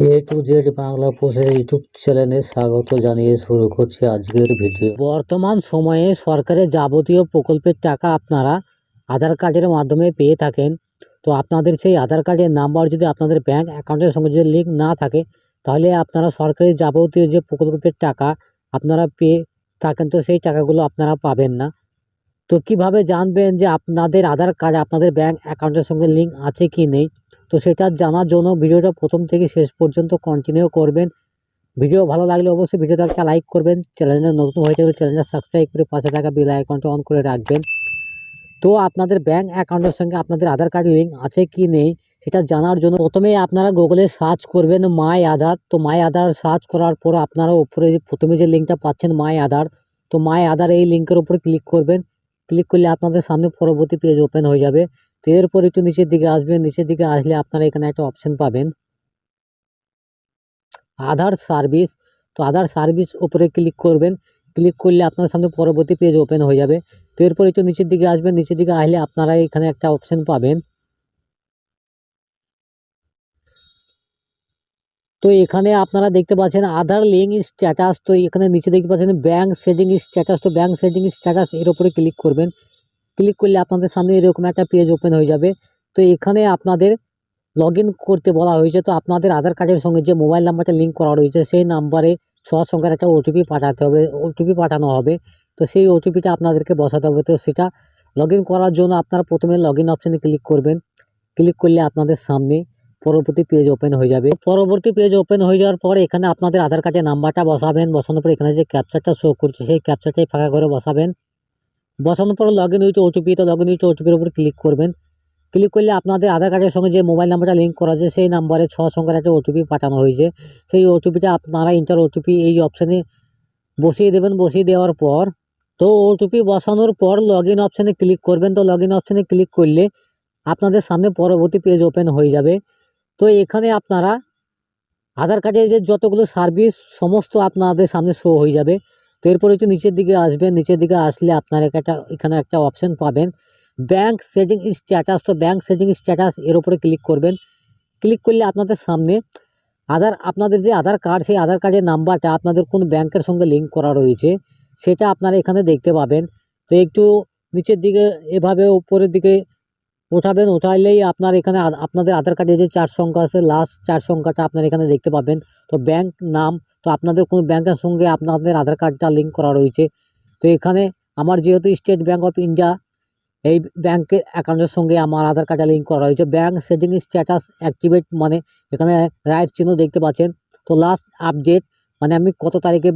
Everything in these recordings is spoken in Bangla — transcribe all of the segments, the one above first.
এ টু জেড বাংলা পোস্টের ইউটিউব চ্যানেলে স্বাগত জানিয়ে শুরু করছি আজকের ভিডিও। বর্তমান সময়ে সরকারের যাবতীয় প্রকল্পের টাকা আপনারা আধার কার্ডের মাধ্যমে পেয়ে থাকেন। তো আপনাদের সেই আধার কার্ডের নাম্বার যদি আপনাদের ব্যাংক অ্যাকাউন্টের সঙ্গে যদি লিঙ্ক না থাকে, তাহলে আপনারা সরকারি যাবতীয় যে প্রকল্পের টাকা আপনারা পেয়ে থাকেন, তো সেই টাকাগুলো আপনারা পাবেন না। তো কীভাবে জানবেন যে আপনাদের আধার কার্ড, আপনাদের ব্যাংক অ্যাকাউন্টের সঙ্গে লিঙ্ক আছে কি নেই? তো সেটা জানার জন্য ভিডিওটা প্রথম থেকে শেষ পর্যন্ত কন্টিনিউ করবেন। ভিডিও ভালো লাগলে অবশ্যই ভিডিওটা একটা লাইক করবেন। চ্যানেলে নতুন হয়ে থাকলে চ্যানেলটা সাবস্ক্রাইব করে পাশে থাকা বেল আইকনটা অন করে রাখবেন। তো আপনাদের ব্যাংক অ্যাকাউন্টের সঙ্গে আপনাদের আধার কার্ড লিঙ্ক আছে কি নেই, সেটা জানার জন্য প্রথমে আপনারা গুগলে সার্চ করবেন মাই আধার তো মাই আধার সার্চ করার পর আপনারা উপরে প্রথমে যে লিঙ্কটা পাচ্ছেন মাই আধার তো মাই আধার এই লিঙ্কের উপরে ক্লিক করবেন। ক্লিক করলে আপনাদের সামনে পরবর্তী পেজ ওপেন হয়ে যাবে। তো এরপর একটু নিচের দিকে আসবেন। নিচের দিকে আসলে আপনারা এখানে একটা অপশন পাবেন। আধার সার্ভিস তো আধার সার্ভিস উপরে ক্লিক করবেন। ক্লিক করলে আপনার সামনে পরবর্তী পেজ ওপেন হয়ে যাবে। তো এরপর একটু নিচের দিকে আসবেন। নিচের দিকে আসলে আপনারা এখানে একটা অপশন পাবেন। তো এখানে আপনারা দেখতে পাচ্ছেন আধার লিঙ্ক স্ট্যাটাস, তো এখানে নিচে দেখতে পাচ্ছেন ব্যাঙ্ক সেটিং স্ট্যাটাস, তো ব্যাঙ্ক সেটিং স্ট্যাটাস এর উপরে ক্লিক করবেন। ক্লিক করলে আপনাদের সামনে এরকম একটা পেজ ওপেন হয়ে যাবে। তো এখানে আপনাদের লগ করতে বলা হয়েছে, তো আপনাদের আধার কার্ডের সঙ্গে যে মোবাইল নাম্বারটা লিঙ্ক করা রয়েছে, সেই নাম্বারে ছ সংখ্যার একটা ওটিপি পাঠাতে হবে ওটিপি পাঠানো হবে। তো সেই ওটিপিটা আপনাদেরকে বসাতে হবে, তো সেটা লগ করার জন্য আপনারা প্রথমে লগ ইন অপশানে ক্লিক করবেন। ক্লিক করলে আপনাদের সামনে পরবর্তী পেজ ওপেন হয়ে যাবে। পরবর্তী পেজ ওপেন হয়ে যাওয়ার পরে এখানে আপনাদের আধার কার্ডের নাম্বারটা বসাবেন। বসানোর পর এখানে যে ক্যাপচারটা শো করছে, সেই ক্যাপচারটাই ফাঁকা করে বসাবেন। বসানোর পর লগ ইন উইথ ওটিপি তো লগ ইন উইথ ওটিপির উপর ক্লিক করবেন। ক্লিক করলে আপনাদের আধার কার্ডের সঙ্গে যে মোবাইল নাম্বারটা লিঙ্ক করা আছে, সেই নাম্বারে ছ সংখ্যার একটা ওটিপি পাঠানো হয়েছে। সেই ওটিপিটা আপনারা ইন্টার ওটিপি এই অপশানে বসিয়ে দেবেন। বসিয়ে দেওয়ার পর, তো ওটিপি বসানোর পর লগ ইন অপশানে ক্লিক করবেন। তো লগ ইন অপশানে ক্লিক করলে আপনাদের সামনে পরবর্তী পেজ ওপেন হয়ে যাবে। তো এখানে আপনারা আধার কার্ডের যে যতগুলো সার্ভিস সমস্ত আপনাদের সামনে শো হয়ে যাবে। তো এরপর একটু নিচের দিকে আসবেন। নিচের দিকে আসলে আপনারা একটা, এখানে একটা অপশান পাবেন। ব্যাংক সেটিং স্ট্যাটাস তো ব্যাংক সেটিং স্ট্যাটাস এর উপরে ক্লিক করবেন। ক্লিক করলে আপনাদের সামনে আধার, আপনাদের যে আধার কার্ড সেই আধার কার্ডের নাম্বারটা আপনাদের কোন ব্যাংকের সঙ্গে লিঙ্ক করা রয়েছে, সেটা আপনারা এখানে দেখতে পাবেন। তো একটু নিচের দিকে, এভাবে উপরের দিকে ওঠাবেন, ওঠাইলেই আপনার এখানে আপনাদের আধার কার্ডে যে চার সংখ্যা আছে লাস্ট চার সংখ্যাটা আপনারা এখানে দেখতে পাবেন। তো ব্যাংক নাম, তো আপনাদের কোনো ব্যাংকের সঙ্গে আপনাদের আধার কার্ডটা লিঙ্ক করা রয়েছে। তো এখানে আমার যেহেতু স্টেট ব্যাঙ্ক অফ ইন্ডিয়া এই ব্যাংকের অ্যাকাউন্টের সঙ্গে আমার আধার কার্ডটা লিঙ্ক করা রয়েছে। ব্যাংক সেটিং স্ট্যাটাস অ্যাক্টিভেট মানে এখানে রাইট চিহ্ন দেখতে পাচ্ছেন। তো লাস্ট আপডেট মানে আমি কত তারিখে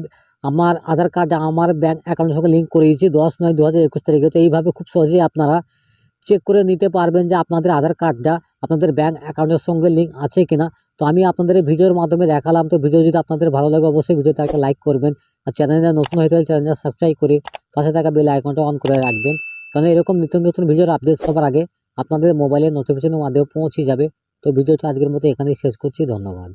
আমার আধার কার্ড আমার ব্যাঙ্ক অ্যাকাউন্টের সঙ্গে লিঙ্ক করিয়েছি, দশ নয়, দু হাজার একুশ তারিখে। তো এইভাবে খুব সহজেই আপনারা চেক করে নিতে পারবেন যে আপনাদের আধার কার্ডটা আপনাদের ব্যাঙ্ক অ্যাকাউন্টের সঙ্গে লিঙ্ক আছে কিনা। তো আমি আপনাদের ভিডিওর মাধ্যমে দেখালাম। তো ভিডিও যদি আপনাদের ভালো লাগে, অবশ্যই ভিডিওতে একটা লাইক করবেন। আর চ্যানেলে নতুন হয়ে থাকলে চ্যানেলটা সাবস্ক্রাইব করে পাশে থাকা বেল আইকনটা অন করে রাখবেন। কারণ এরকম নিত্য নতুন ভিডিওর আপডেট সবার আগে আপনাদের মোবাইলে নোটিফিকেশনের মাধ্যমে পৌঁছে যাবে। তো ভিডিওটা আজকের মতো এখানেই শেষ করছি। ধন্যবাদ।